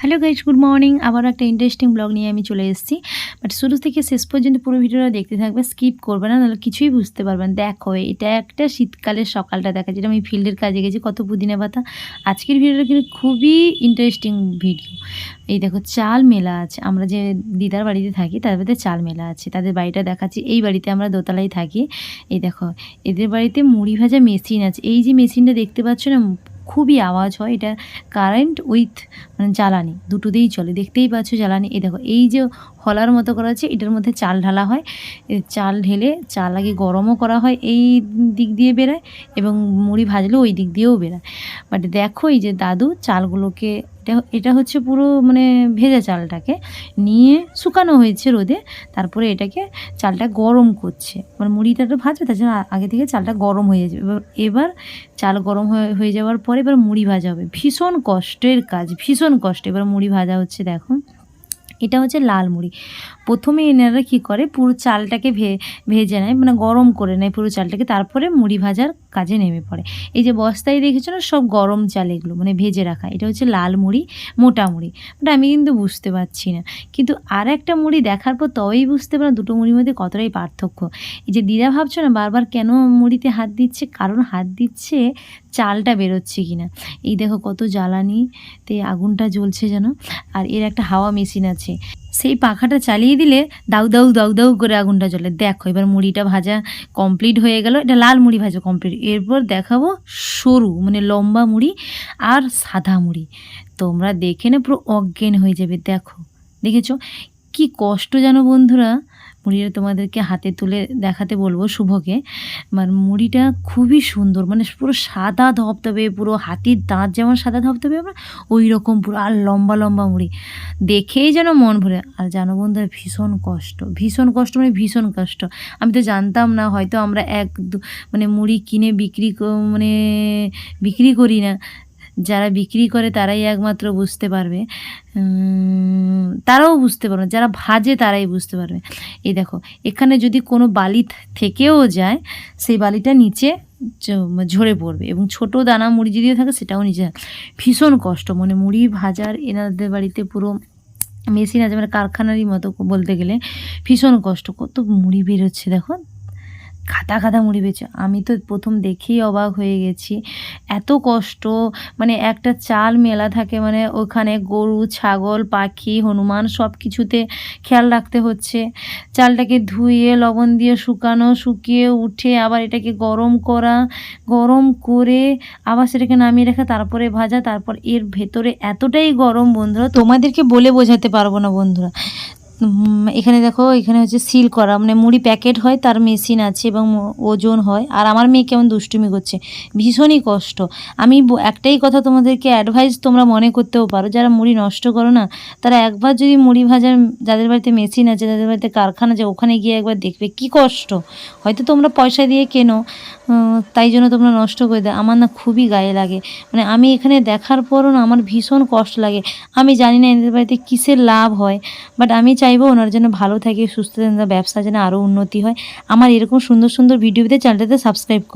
Hello guys good morning আবার একটা interesting blog নিয়ে আমি চলে এসেছি। বাট শুরু থেকে শেষ পর্যন্ত পুরো ভিডিওটা দেখতে থাকবে স্কিপ করবে না, নাহলে কিছুই বুঝতে পারবেন। দেখো, এটা একটা শীতকালের সকালটা দেখা, যেটা আমি ফিল্ডের কাজে গেছি কত পুদিনা পাতা। আজকের ভিডিওটা কিন্তু খুবই ইন্টারেস্টিং ভিডিও এই দেখো, চাল মেলা আছে। আমরা যে দিদার বাড়িতে থাকি তাদের বাড়িতে চাল মেলা আছে। তাদের বাড়িটা দেখাচ্ছি। এই বাড়িতে আমরা দোতলায় থাকি। এই দেখো, এদের বাড়িতে মুড়ি ভাজা মেশিন আছে। এই যে মেশিনটা দেখতে পাচ্ছ না খুবই আওয়াজ হয়, এটা কারেন্ট উইথ মানে জ্বালানি দুটো দিয়েই চলে। দেখতেই পাচ্ছ জ্বালানি, এই দেখো, এই যে হলার মতো করা আছে, এটার মধ্যে চাল ঢালা হয়। চাল ঢেলে চাল আগে গরমও করা হয় এই দিক দিয়ে বেরোয় এবং মুড়ি ভাজলেও ওই দিক দিয়েও বেরোয় বাট দেখো এই যে দাদু চালগুলোকে এটা এটা হচ্ছে পুরো মানে ভেজা চালটাকে নিয়ে শুকানো হয়েছে রোদে। তারপরে এটাকে চালটা গরম করছে। মানে মুড়িটা তো ভাজবে তার জন্য আগে থেকে চালটা গরম হয়ে যাবে। এবার এবার চাল গরম হয়ে যাওয়ার পরে এবার মুড়ি ভাজা হবে। ভীষণ কষ্টের কাজ, ভীষণ কষ্ট। এবার মুড়ি ভাজা হচ্ছে, দেখো। এটা হচ্ছে লাল মুড়ি। প্রথমে এনারা কী করে, পুরো চালটাকে ভে, ভেজে নেয় মানে গরম করে নেয় পুরো চালটাকে। তারপরে মুড়ি ভাজার কাজে নেমে পড়ে। এই যে বস্তায় দেখেছ না সব গরম চাল এগুলো মানে ভেজে রাখা, এটা হচ্ছে লাল মুড়ি, মোটা মুড়ি। বাট আমি কিন্তু বুঝতে পারছি না। কিন্তু আর একটা মুড়ি দেখার পর তবেই বুঝতে পারো দুটো মুড়ির মধ্যে কতটাই পার্থক্য। এই যে দিদা ভাবছ না বারবার কেন মুড়িতে হাত দিচ্ছে, কারণ হাত দিচ্ছে চালটা বেরোচ্ছে কিনা। এই দেখো কত জ্বালানি তে আগুনটা জ্বলছে যেন, আর এর একটা হাওয়া মেশিন আছে। সেই পাখাটা চালিয়ে দিলে দাউ দাউ দাউ দাউ করে আগুনটা জ্বলে। দেখো, এবার মুড়িটা ভাজা কমপ্লিট হয়ে গেল। এটা লাল মুড়ি ভাজা কমপ্লিট এরপর দেখাবো সরু মানে লম্বা মুড়ি আর সাদা মুড়ি। তোমরা দেখে না, পুরো অজ্ঞান হয়ে যাবে। দেখো, দেখেছ? কি কষ্ট জানো বন্ধুরা? মুড়িটা তোমাদেরকে হাতে তুলে দেখাতে বলব শুভকে। মানে মুড়িটা খুবই সুন্দর মানে পুরো সাদা ধবধবে, পুরো হাতির দাঁত যেমন সাদা ধবধবে আমরা ওই রকম পুরো আর লম্বা লম্বা মুড়ি। দেখেই যেন মন ভরে, আর জানো বন্ধুরা, ভীষণ কষ্ট ভীষণ কষ্ট মানে ভীষণ কষ্ট। আমি তো জানতাম না, হয়তো আমরা এক মানে মুড়ি কিনে বিক্রি মানে বিক্রি করি না। যারা বিক্রি করে তারাই একমাত্র বুঝতে পারবে। তারাও বুঝতে পারবে, যারা ভাজে তারাই বুঝতে পারবে। এই দেখো, এখানে যদি কোনো বালি থেকেও যায়, সেই বালিটা নিচে ঝরে পড়বে এবং ছোট দানা মুড়ি যদিও থাকে সেটাও নিচে ভীষণ কষ্ট মানে মুড়ি ভাজার এনাদের বাড়িতে পুরো মেশিন আছে মানে কারখানারই মতো বলতে গেলে ভীষণ কষ্ট, কত মুড়ি বেরোচ্ছে দেখো। খাতা খাতা মুড়ি বেছে আমি তো প্রথম দেখেই অবাক হয়ে গেছি। এত কষ্ট মানে একটা চাল মেলা থাকে মানে ওখানে গরু, ছাগল, পাখি, হনুমান সব কিছুতে খেয়াল রাখতে হচ্ছে। চালটাকে ধুয়ে, লবণ দিয়ে শুকানো, শুকিয়ে উঠে, আবার এটাকে গরম করা, গরম করে আবার সেটাকে নামিয়ে রাখা, তারপরে ভাজা, তারপর এর ভেতরে এতটাই গরম বন্ধুরা, তোমাদেরকে বলে বোঝাতে পারব না বন্ধুরা। এখানে দেখো, এখানে হচ্ছে সিল করা মানে মুড়ি প্যাকেট হয়, তার মেশিন আছে এবং ওজন হয়। আর আমার মেয়ে কেমন দুষ্টুমি করছে, ভীষণই কষ্ট। আমি একটাই কথা তোমাদেরকে অ্যাডভাইস তোমরা মনে করতেও পারো, যারা মুড়ি নষ্ট করো না, তারা একবার যদি মুড়ি ভাজার, যাদের বাড়িতে মেশিন আছে, যাদের বাড়িতে কারখানা আছে, ওখানে গিয়ে একবার দেখবে, কি কষ্ট। হয়তো তোমরা পয়সা দিয়ে কেনো তাই জন্য তোমরা নষ্ট করে দাও। আমার না খুবই গায়ে লাগে। মানে আমি এখানে দেখার পরও না আমার ভীষণ কষ্ট লাগে। আমি জানি না এদের বাড়িতে কিসের লাভ হয় বাট আমি চাইব ওনারা যেন ভালো থাকে, সুস্থ ব্যবসা যেন আরও উন্নতি হয়। আমার এরকম সুন্দর সুন্দর ভিডিও পেতে চ্যানেলটাতে সাবস্ক্রাইব করো।